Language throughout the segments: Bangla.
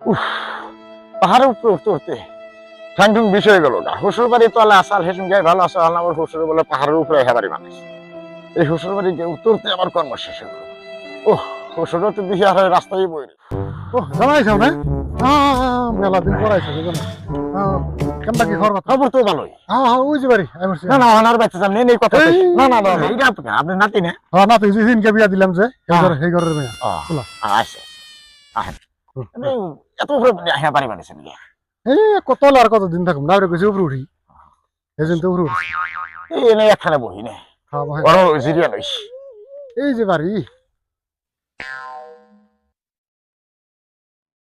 উফ পাহাড়ের উপরে উঠতে উঠতে ঠ্যাং ঠুং বিষয় গেল গা। শ্বশুর বাড়ি তো আল্লাহ আসাল হেসুন গায়ে ভালো আসা আল্লাহ আমার শ্বশুর বলে পাহাড়ের উপরে হেবারি মানুষ। এই বাড়ি গিয়ে উঠতে উঠতে আমার কর্ম শেষ গেল। ওহ শ্বশুর তো দেখি আর রাস্তায় বই ও জানাইছ না? হ্যাঁ হ্যাঁ মেলা দিন বুঝলেন কেমন কি খবর? খবর তো ভালোই। হ্যাঁ হ্যাঁ ওই যে বাড়ি না না বাচ্চা সামনে নেই কথা এই। না না না না, এটা আপনি আপনি নাতি না? হ্যাঁ না তুই যেদিনকে বিয়া দিলাম যে। ঘরে ঘরের মেয়ে। ও। আচ্ছা আচ্ছা এত উপরে হ্যাঁ বাড়ি বানিয়েছেন গিয়া কত আর কত দিন থাকুম? না ওরে উপরে উঠি। তো উপরে উঠি। এই এনে একখানে বহি নে। বড় জিরিয়া নইস এই যে বাড়ি।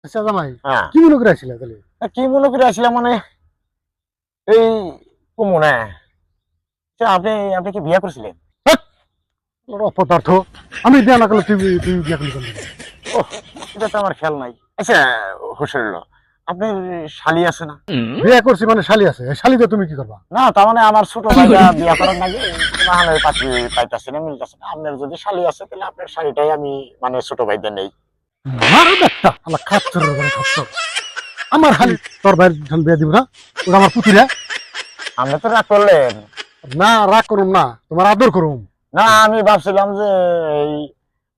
আচ্ছা জামাই হ্যাঁ। কি মনে করে আসছিলে তাহলে? কি মনে করে আসলাম মানে? এই কুমু না। আচ্ছা, আপনি আপনি কি বিয়া করছিলেন? অপদার্থ। আমি বিয়া না করলে তুই তুই বিয়া করলি? ও এটা তো আমার খেয়াল নাই। আচ্ছা আপনার শালি আছে না? বিয়া করছি মানে শালি আছে। শালি তো তুমি কি করবা? না তার মানে আমার ছোট ভাইটা বিয়া করার নাকি নাহলে পাত্রী পাইতাছে না মিলতেছে না। আপনার যদি শালি আছে তাহলে আপনার শালিটাই আমি মানে ছোট ভাইদের নেই। আমার খাচ্ছর করে আমার খালি তোর ভাইয়ের যখন বিয়া দিব না ওটা আমার পুতিরা আপনি তো রাগ করলেন। না রাগ করুম না তোমার আদর করুম। না আমি ভাবছিলাম যে এই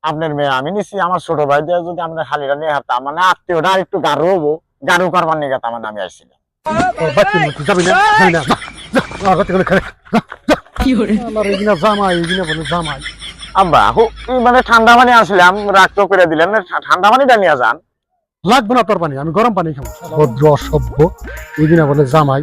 আপনার মেয়ে, আমি নিছি আমার ছোট ভাই দিয়ে যদি আপনার শালিটা নিয়ে হারতাম মানে আত্মীয়টা একটু গাঢ় হব, গাঢ় করবার নিয়ে মানে আমি আসছিলাম ঠান্ডা পানি আসলাম রাগ করে দিলেন ঠান্ডা পানিটা নিয়ে যান। লাগবে না তোর পানি, আমি গরম পানি খাব। ভদ্র অসভ্য এইদিনা বলে জামাই